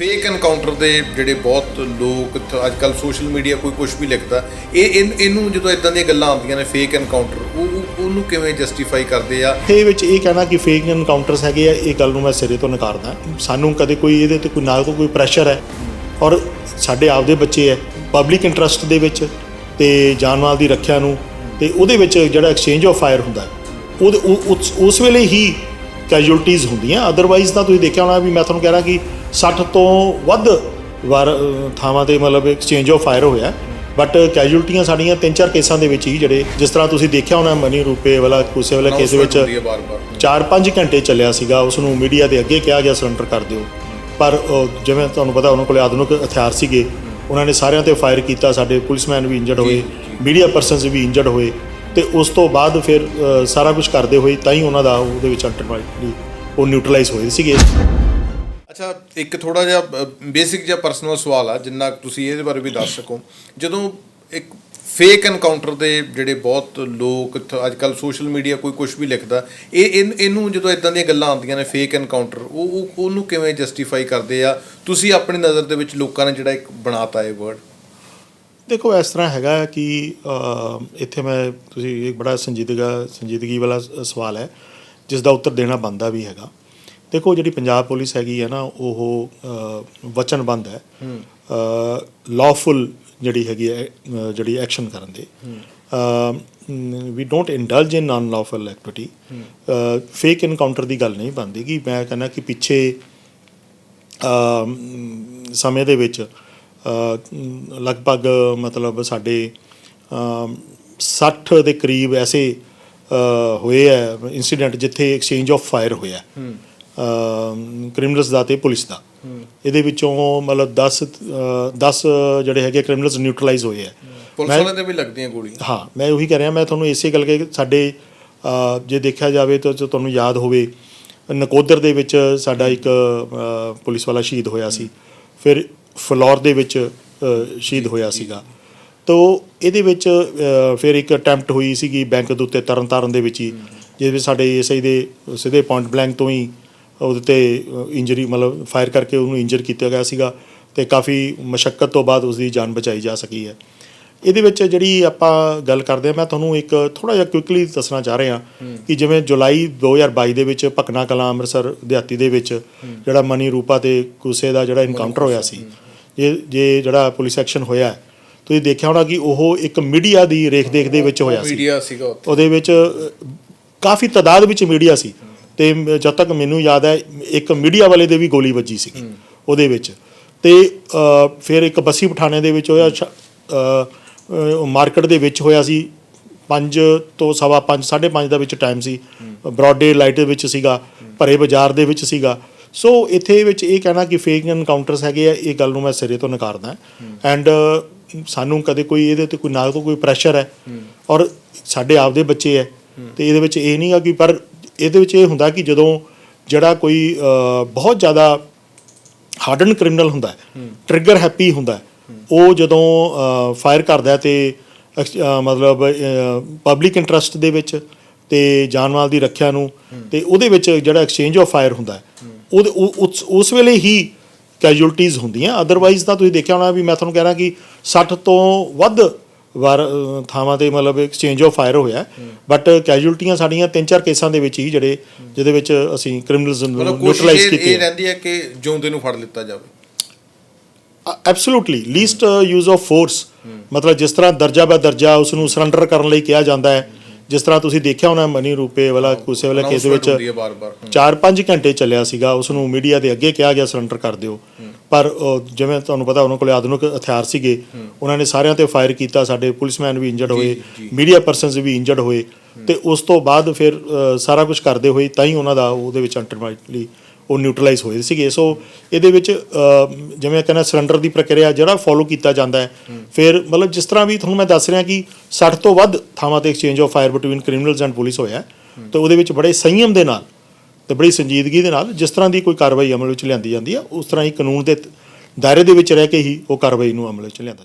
Fake encounter ਦੇ ਜਿਹੜੇ ਬਹੁਤ ਲੋਕ ਅੱਜ ਕੱਲ ਸੋਸ਼ਲ ਮੀਡੀਆ ਕੋਈ ਕੁਝ ਵੀ ਲਿਖਦਾ, ਇਹ ਇਹਨ- ਇਹਨੂੰ ਜਦੋਂ ਇਦਾਂ ਦੀਆਂ ਗੱਲਾਂ ਆਉਂਦੀਆਂ ਨੇ ਫੇਕ ਐਨਕਾਊਂਟਰ ਉਹ ਉਹਨੂੰ ਕਿਵੇਂ ਜਸਟੀਫਾਈ ਕਰਦੇ ਆ? ਇਹ ਵਿੱਚ ਇਹ ਕਹਿਣਾ ਕਿ ਫੇਕ ਐਨਕਾਊਂਟਰਸ ਹੈਗੇ ਆ, ਇਹ ਗੱਲ ਨੂੰ ਮੈਂ ਸਿਰੇ ਤੋਂ ਨਕਾਰਦਾ। ਸਾਨੂੰ ਕਦੇ ਕੋਈ ਇਹਦੇ ਤੇ ਕੋਈ ਨਾ ਕੋਈ ਪ੍ਰੈਸ਼ਰ ਹੈ ਔਰ ਸਾਡੇ ਆਪਦੇ ਬੱਚੇ ਹੈ ਪਬਲਿਕ ਇੰਟਰਸਟ ਦੇ ਵਿੱਚ ਤੇ ਜਾਨ ਦੀ ਰੱਖਿਆ ਨੂੰ ਤੇ ਉਹਦੇ ਵਿੱਚ ਜਿਹੜਾ ਐਕਸਚੇਂਜ ਆਫ ਫਾਇਰ ਹੁੰਦਾ, ਉਹਦੇ, ਉਹ- ਉਸ ਵੇਲੇ ਹੀ ਕੈਜੂਅਲਟੀਜ਼ ਹੁੰਦੀਆਂ। ਅਦਰਵਾਈਜ਼ ਤਾਂ ਤੁਸੀਂ ਦੇਖਿਆ ਹੋਣਾ ਵੀ ਮੈਂ ਤੁਹਾਨੂੰ ਕਹਿ ਰਿਹਾ ਕਿ 60 ਤੋਂ ਵੱਧ ਵਾਰ ਥਾਵਾਂ ਤੇ ਮਤਲਬ ਐਕਸਚੇਂਜ ਆਫ ਫਾਇਰ ਹੋਇਆ। ਬਟ ਕੈਜੂਅਲਟੀਆਂ ਸਾਡੀਆਂ ਤਿੰਨ ਚਾਰ ਕੇਸਾਂ ਦੇ ਵਿੱਚ ਹੀ ਜਿਹੜੇ ਜਿਸ ਤਰ੍ਹਾਂ ਤੁਸੀਂ ਦੇਖਿਆ ਹੋਣਾ ਮਨੀ ਰੂਪੇ ਵਾਲਾ ਕਿਸੇ ਵਾਲਾ ਕੇਸ ਵਿੱਚ ਹੁੰਦੀ ਹੈ ਬਾਰ-ਬਾਰ 4-5 ਘੰਟੇ ਚੱਲਿਆ ਸੀਗਾ ਉਸ ਨੂੰ ਮੀਡੀਆ ਦੇ ਅੱਗੇ ਕਿਹਾ ਗਿਆ ਸਰੈਂਡਰ ਕਰ ਦਿਓ। ਪਰ ਜਿਵੇਂ ਤੁਹਾਨੂੰ ਪਤਾ ਉਹਨਾਂ ਕੋਲੇ ਆਧੁਨਿਕ ਹਥਿਆਰ ਸੀਗੇ ਉਹਨਾਂ ਨੇ ਸਾਰਿਆਂ ਤੇ ਫਾਇਰ ਕੀਤਾ ਸਾਡੇ ਪੁਲਿਸਮੈਨ ਵੀ ਇੰਜਰਡ ਹੋਏ ਮੀਡੀਆ ਪਰਸਨਸ ਵੀ ਇੰਜਰਡ ਹੋਏ। ਤੇ ਉਸ ਤੋਂ ਬਾਅਦ ਫਿਰ ਅ, ਸਾਰਾ ਕੁਝ ਕਰਦੇ ਹੋਏ ਤਾਂ ਹੀ ਉਹਨਾਂ ਦਾ ਉਹਦੇ ਵਿੱਚ ਅਲਟੀਮੇਟਲੀ ਉਹ ਨਿਊਟਰਲਾਈਜ਼ ਹੋਏ ਸੀਗੇ। ਅੱਛਾ ਇੱਕ ਥੋੜਾ ਜਿਹਾ ਬੇਸਿਕ ਜਿਹਾ ਪਰਸਨਲ ਸਵਾਲ ਆ ਜਿੰਨਾ ਕੁ ਤੁਸੀਂ ਇਹਦੇ ਬਾਰੇ ਵੀ ਦੱਸ ਸਕੋ। ਜਦੋਂ ਇੱਕ ਫੇਕ ਐਨਕਾਊਂਟਰ ਦੇ ਜਿਹੜੇ ਬਹੁਤ ਲੋਕ ਅੱਜ ਕੱਲ ਸੋਸ਼ਲ ਮੀਡੀਆ ਕੋਈ ਕੁਝ ਵੀ ਲਿਖਦਾ ਇਹ ਇਹਨ- ਇਹਨੂੰ ਜਦੋਂ ਇਦਾਂ ਦੀਆਂ ਗੱਲਾਂ ਆਉਂਦੀਆਂ ਨੇ ਫੇਕ ਐਨਕਾਊਂਟਰ ਉਹ ਉਹ- ਉਹਨੂੰ ਕਿਵੇਂ ਜਸਟੀਫਾਈ ਕਰਦੇ ਆ? ਤੁਸੀਂ ਆਪਣੀ ਨਜ਼ਰ ਦੇ ਵਿੱਚ ਲੋਕਾਂ ਨੇ ਜਿਹੜਾ ਇੱਕ ਬਣਾਤਾ ਇਹ ਵਰਡ ਦੇਖੋ ਇਸ ਤਰ੍ਹਾਂ ਹੈਗਾ ਕਿ ਇੱਥੇ ਮੈਂ ਤੁਸੀਂ ਇੱਕ ਬੜਾ ਸੰਜੀਦਗਾ ਸੰਜੀਦਗੀ ਵਾਲਾ ਸਵਾਲ ਹੈ ਜਿਸ ਦਾ ਉੱਤਰ ਦੇਣਾ ਬੰਦਾ ਵੀ ਹੈਗਾ। ਦੇਖੋ ਜਿਹੜੀ ਪੰਜਾਬ ਪੁਲਿਸ ਹੈਗੀ ਹੈ ਨਾ ਉਹ ਵਚਨਬੰਦ ਹੈ। ਲਾਫੁਲ ਜਿਹੜੀ ਹੈਗੀ ਹੈ ਜਿਹੜੀ ਐਕਸ਼ਨ ਕਰਨ ਦੇ। We don't indulge in non lawful activity fake encounter ਦੀ ਗੱਲ ਨਹੀਂ ਬਣਦੀ ਕਿ ਮੈਂ ਕਹਿੰਦਾ ਕਿ ਪਿੱਛੇ ਸਮੇਂ ਦੇ ਵਿੱਚ ਲਗਭਗ ਮਤਲਬ ਸਾਡੇ ਅਮ, 60 ਦੇ ਕਰੀਬ ਐਸੇ ਹੋਏ ਹੈ ਇਨਸੀਡੈਂਟ ਜਿੱਥੇ ਐਕਸਚੇਂਜ ਆਫ ਫਾਇਰ ਹੋਇਆ। ਕ੍ਰਿਮੀਨਲਸ ਦਾ ਤੇ ਪੁਲਿਸ ਦਾ। ਇਹਦੇ ਵਿੱਚੋਂ ਮਤਲਬ 10 ਅ, 10 ਜਿਹੜੇ ਹੈਗੇ ਕ੍ਰਿਮੀਨਲਸ ਨਿਊਟਰਲਾਈਜ਼ ਹੋਏ ਹੈ। ਪੁਲਿਸ ਵਾਲਿਆਂ ਦੇ ਵੀ ਲੱਗਦੀਆਂ ਗੋਲੀਆਂ। ਹਾਂ ਮੈਂ ਉਹੀ ਕਹਿ ਰਿਹਾ ਮੈਂ ਤੁਹਾਨੂੰ ਇਸੇ ਗੱਲ ਕਿ ਸਾਡੇ ਜੇ ਦੇਖਿਆ ਜਾਵੇ ਤਾਂ ਜੋ ਤੁਹਾਨੂੰ ਯਾਦ ਹੋਵੇ ਨਕੋਦਰ ਦੇ ਵਿੱਚ ਸਾਡਾ ਇੱਕ ਪੁਲਿਸ ਵਾਲਾ ਸ਼ਹੀਦ ਹੋਇਆ ਸੀ। ਫਿਰ ਫਲੋਰ ਦੇ ਵਿੱਚ ਸ਼ਹੀਦ ਹੋਇਆ ਸੀਗਾ। ਤੋ ਇਹਦੇ ਵਿੱਚ ਫਿਰ ਇੱਕ ਅਟੈਂਪਟ ਹੋਈ ਸੀਗੀ ਬੈਂਕ ਦੇ ਉੱਤੇ ਤਰਨਤਾਰਨ ਦੇ ਵਿੱਚ ਹੀ ਜਿਹਦੇ ਵਿੱਚ ਸਾਡੇ ਐਸਆਈ ਦੇ ਸਿੱਧੇ ਪੁਆਇੰਟ ਬਲੈਂਕ ਤੋਂ ਹੀ ਉਹਦੇ ਤੇ ਇੰਜਰੀ ਮਤਲਬ ਫਾਇਰ ਕਰਕੇ ਉਹਨੂੰ ਇੰਜਰ ਕੀਤਾ ਗਿਆ ਸੀਗਾ ਤੇ ਕਾਫੀ ਮਸ਼ੱਕਤ ਤੋਂ ਬਾਅਦ ਉਸ ਦੀ ਜਾਨ ਬਚਾਈ ਜਾ ਸਕੀ ਹੈ। ਇਹਦੇ ਵਿੱਚ ਜਿਹੜੀ ਆਪਾਂ ਗੱਲ ਕਰਦੇ ਆ ਮੈਂ ਤੁਹਾਨੂੰ ਇੱਕ ਥੋੜਾ ਜਿਹਾ ਕੁਇਕਲੀ ਦੱਸਣਾ ਚਾਹ ਰਿਹਾ ਕਿ ਜਿਵੇਂ ਜੁਲਾਈ 2022 ਦੇ ਵਿੱਚ ਭਕਨਾ ਕਲਾਂ ਅੰਮ੍ਰਿਤਸਰ ਦਿਹਾਤੀ ਦੇ ਵਿੱਚ ਜਿਹੜਾ ਮਨੀ ਰੂਪਾ ਤੇ ਕੁਸੇ ਦਾ ਜਿਹੜਾ ਇਨਕਾਊਂਟਰ ਹੋਇਆ ਸੀ ਇਹ ਜੇ ਜਿਹੜਾ ਪੁਲਿਸ ਐਕਸ਼ਨ ਹੋਇਆ ਤੁਸੀਂ ਦੇਖਿਆ ਹੋਣਾ ਕਿ ਉਹ ਇੱਕ ਮੀਡੀਆ ਦੀ ਰੇਖ ਦੇਖ ਦੇ ਵਿੱਚ ਹੋਇਆ ਸੀ। ਮੀਡੀਆ ਸੀਗਾ ਉੱਥੇ। ਉਹਦੇ ਵਿੱਚ ਕਾਫੀ ਤਾਦਾਦ ਵਿੱਚ ਮੀਡੀਆ ਸੀ। ਤੇ ਜਦ ਤੱਕ ਮੈਨੂੰ ਯਾਦ ਹੈ ਇੱਕ ਮੀਡੀਆ ਵਾਲੇ ਦੇ ਵੀ ਗੋਲੀ ਵੱਜੀ ਸੀ ਉਹਦੇ ਵਿੱਚ। ਤੇ ਫਿਰ ਇੱਕ ਬੱਸੀ ਪਠਾਣੇ ਦੇ ਵਿੱਚ ਹੋਇਆ ਮਾਰਕੀਟ ਦੇ ਵਿੱਚ ਹੋਇਆ ਸੀ। 5 ਤੋਂ ਸਵਾ 5 5:30 ਦਾ ਵਿੱਚ ਟਾਈਮ ਸੀ। ਬ੍ਰੌਡ ਡੇ ਲਾਈਟ ਦੇ ਵਿੱਚ ਸੀਗਾ। ਭਰੇ ਬਾਜ਼ਾਰ ਦੇ ਵਿੱਚ ਸੀਗਾ। ਸੋ ਇੱਥੇ ਵਿੱਚ ਇਹ ਕਹਿਣਾ ਕਿ ਫੇਕ ਐਨਕਾਊਂਟਰਸ ਹੈਗੇ ਆ, ਇਹ ਗੱਲ ਨੂੰ ਮੈਂ ਸਿਰੇ ਤੋਂ ਨਕਾਰਦਾ। ਐਂਡ ਸਾਨੂੰ ਕਦੇ ਕੋਈ ਇਹਦੇ ਤੇ ਕੋਈ ਨਾ ਕੋਈ ਪ੍ਰੈਸ਼ਰ ਹੈ। ਔਰ ਸਾਡੇ ਆਪਦੇ ਬੱਚੇ ਹੈ। ਤੇ ਇਹਦੇ ਵਿੱਚ ਇਹ ਨਹੀਂ ਆ ਕਿ ਪਰ ਇਹਦੇ ਵਿੱਚ ਇਹ ਹੁੰਦਾ ਕਿ ਜਦੋਂ ਜਿਹੜਾ ਕੋਈ ਬਹੁਤ ਜ਼ਿਆਦਾ ਹਾਰਡਨ ਕ੍ਰਿਮੀਨਲ ਹੁੰਦਾ ਟ੍ਰਿਗਰ ਹੈਪੀ ਹੁੰਦਾ ਉਹ ਜਦੋਂ ਫਾਇਰ ਕਰਦਾ ਹੈ ਤੇ ਮਤਲਬ ਪਬਲਿਕ ਇੰਟਰਸਟ ਦੇ ਵਿੱਚ ਤੇ ਜਾਨਮਾਲ ਦੀ ਰੱਖਿਆ ਨੂੰ ਤੇ ਉਹਦੇ ਵਿੱਚ ਜਿਹੜਾ ਐਕਸਚੇਂਜ ਆਫ ਫਾਇਰ ਹੁੰਦਾ ਉਸ- ਉਸ ਵੇਲੇ ਹੀ ਕੈਜੂਅਲਟੀਜ਼ ਹੁੰਦੀਆਂ। ਅਦਰਵਾਈਜ਼ ਤਾਂ ਤੁਸੀਂ ਦੇਖਿਆ ਹੋਣਾ ਵੀ ਮੈਂ ਤੁਹਾਨੂੰ ਕਹਿ ਰਿਹਾ ਕਿ 60 ਤੋਂ ਵੱਧ ਵਾਰ ਥਾਵਾਂ ਤੇ ਮਤਲਬ ਐਕਸਚੇਂਜ ਆਫ ਫਾਇਰ ਹੋਇਆ। ਬਟ ਕੈਜੂਅਲਟੀਆਂ ਸਾਡੀਆਂ ਤਿੰਨ ਚਾਰ ਕੇਸਾਂ ਦੇ ਵਿੱਚ ਹੀ ਜਿਹੜੇ ਜਿਹਦੇ ਵਿੱਚ ਅਸੀਂ ਕ੍ਰਿਮੀਨਲਸ ਨੂੰ ਨਿਊਟਰਲਾਈਜ਼ ਕੀਤੇ ਇਹ ਰਹਿੰਦੀ ਹੈ ਕਿ ਜਿਉਂਦੇ ਨੂੰ ਫੜ ਲਿੱਤਾ ਜਾਵੇ। Absolutely least use of force ਮਤਲਬ ਜਿਸ ਤਰ੍ਹਾਂ ਦਰਜਾ ਬਾ ਦਰਜਾ ਉਸ ਨੂੰ ਸਰੈਂਡਰ ਕਰਨ ਲਈ ਕਿਹਾ ਜਾਂਦਾ ਹੈ ਜਿਸ ਤਰ੍ਹਾਂ ਤੁਸੀਂ ਦੇਖਿਆ ਹੋਣਾ ਮਨੀ ਰੂਪੇ ਵਾਲਾ ਕੁਸੇ ਵਾਲਾ ਕੇਸ ਵਿੱਚ ਹੁੰਦੀ ਹੈ ਬਾਰ-ਬਾਰ 4-5 ਘੰਟੇ ਚੱਲਿਆ ਸੀਗਾ ਉਸ ਨੂੰ ਮੀਡੀਆ ਦੇ ਅੱਗੇ ਕਿਹਾ ਗਿਆ ਸਰੈਂਡਰ ਕਰ ਦਿਓ। ਪਰ ਉਹ ਜਿਵੇਂ ਤੁਹਾਨੂੰ ਪਤਾ ਉਹਨਾਂ ਕੋਲੇ ਆਧੁਨਿਕ ਹਥਿਆਰ ਸੀਗੇ। ਉਹਨਾਂ ਨੇ ਸਾਰਿਆਂ ਤੇ ਫਾਇਰ ਕੀਤਾ ਸਾਡੇ ਪੁਲਿਸਮੈਨ ਵੀ ਇੰਜਰਡ ਹੋਏ ਮੀਡੀਆ ਪਰਸਨਸ ਵੀ ਇੰਜਰਡ ਹੋਏ। ਤੇ ਉਸ ਤੋਂ ਬਾਅਦ ਫਿਰ ਅ, ਸਾਰਾ ਕੁਝ ਕਰਦੇ ਹੋਏ ਤਾਂ ਹੀ ਉਹਨਾਂ ਦਾ ਉਹਦੇ ਵਿੱਚ ਅਲਟੀਮੇਟਲੀ ਉਹ ਨਿਊਟਰਲਾਈਜ਼ ਹੋਏ ਸੀਗੇ। ਸੋ ਇਹਦੇ ਵਿੱਚ ਅ, ਜਿਵੇਂ ਕਹਿੰਦਾ ਸਰੈਂਡਰ ਦੀ ਪ੍ਰਕਿਰਿਆ ਜਿਹੜਾ ਫੋਲੋ ਕੀਤਾ ਜਾਂਦਾ ਹੈ। ਫਿਰ ਮਤਲਬ ਜਿਸ ਤਰ੍ਹਾਂ ਵੀ ਤੁਹਾਨੂੰ ਮੈਂ ਦੱਸ ਰਿਹਾ ਕਿ 60 ਤੋਂ ਵੱਧ ਥਾਵਾਂ ਤੇ exchange of fire between criminals and police ਹੋਇਆ ਹੈ। ਤੇ ਉਹਦੇ ਵਿੱਚ ਬੜੇ ਸੰਯਮ ਦੇ ਨਾਲ ਤੇ ਬੜੀ ਸੰਜੀਦਗੀ ਦੇ ਨਾਲ ਜਿਸ ਤਰ੍ਹਾਂ ਦੀ ਕੋਈ ਕਾਰਵਾਈ ਅਮਲ ਵਿੱਚ ਲਿਆਂਦੀ ਜਾਂਦੀ ਹੈ, ਉਸ ਤਰ੍ਹਾਂ ਹੀ ਕਾਨੂੰਨ ਦੇ ਦਾਇਰੇ ਦੇ ਵਿੱਚ ਰਹਿ ਕੇ ਹੀ ਉਹ ਕਾਰਵਾਈ ਨੂੰ ਅਮਲ ਵਿੱਚ ਲਿਆਂਦਾ ਜਾਂਦਾ